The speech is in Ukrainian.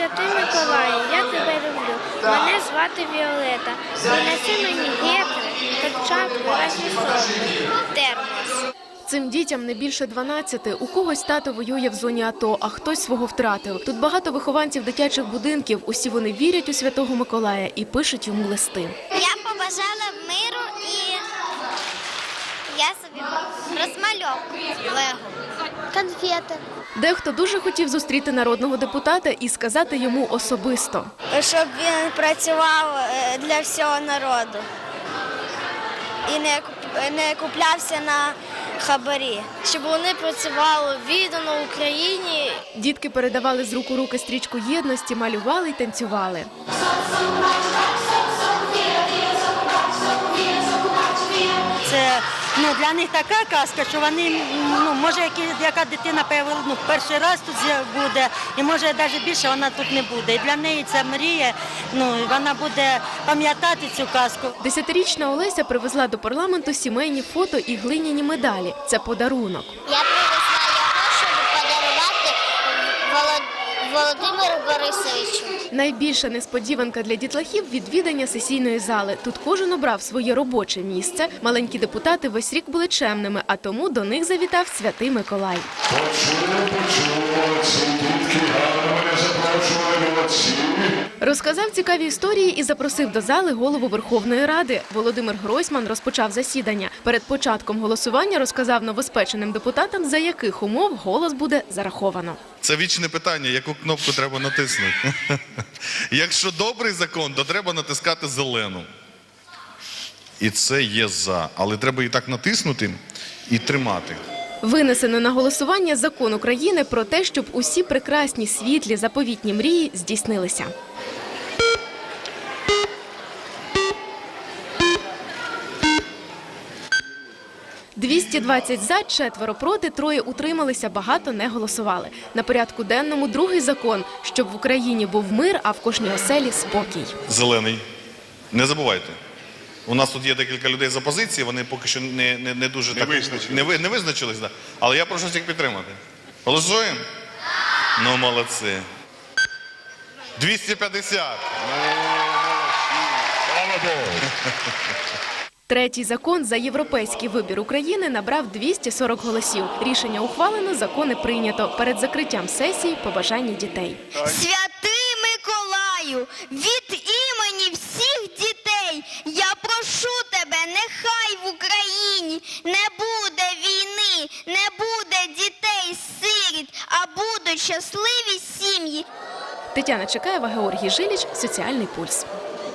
Святий Миколаю, я тебе люблю. Мене звати Віолета. Принеси мені гетри, перчатку, разні сорти, термос. Цим дітям не більше 12. У когось тато воює в зоні АТО, а хтось свого втратив. Тут багато вихованців дитячих будинків. Усі вони вірять у Святого Миколая і пишуть йому листи. Я побажала миру і я собі розмальовку Лего. Конфети. Дехто дуже хотів зустріти народного депутата і сказати йому особисто. Щоб він працював е, для всього народу і не, куп- не куплявся на хабарі. Щоб вони працювали віддано Україні Дітки передавали з рук у руки стрічку єдності, малювали й танцювали. Це ну, для них така казка, що вони, ну, може, які, яка дитина ну, перший раз тут буде, і може навіть більше вона тут не буде. І для неї це мрія, ну, і вона буде пам'ятати цю казку. Десятирічна Олеся привезла до парламенту сімейні фото і глиняні медалі. Це подарунок. Я привезла його, щоб подарувати Володимиру Борисовичу. Найбільша несподіванка для дітлахів відвідання сесійної зали. Тут кожен обрав своє робоче місце. Маленькі депутати весь рік були чемними, а тому до них завітав святий Миколай. Розказав цікаві історії і запросив до зали голову Верховної Ради. Володимир Гройсман розпочав засідання. Перед початком голосування розказав новоспеченим депутатам, за яких умов голос буде зараховано. Це вічне питання, яку кнопку треба натиснути. Якщо добрий закон, то треба натискати зелену. І це є за. Але треба і так натиснути і тримати. Винесено на голосування закон України про те, щоб усі прекрасні світлі заповітні мрії здійснилися. «220 за, четверо проти, троє утрималися, багато не голосували. На порядку денному другий закон, щоб в Україні був мир, а в кожній оселі спокій. Зелений. Не забувайте. У нас тут є декілька людей з опозиції, вони поки що не, не, не дуже Не так визначились. не, ви- не визначились, да. але я прошу всіх підтримати. Голосуємо? Ну, молодці. 250. Слава Богу. Третій закон за європейський вибір України набрав 240 голосів. Рішення ухвалено, закони прийнято. Перед закриттям сесії побажання дітей. Святий Миколаю, від імені всіх дітей я прошу тебе, нехай в Україні не буде війни, не буде дітей сиріт, а будуть щасливі сім'ї. Тетяна Чекаєва, Георгій Жиліч, Соціальний пульс.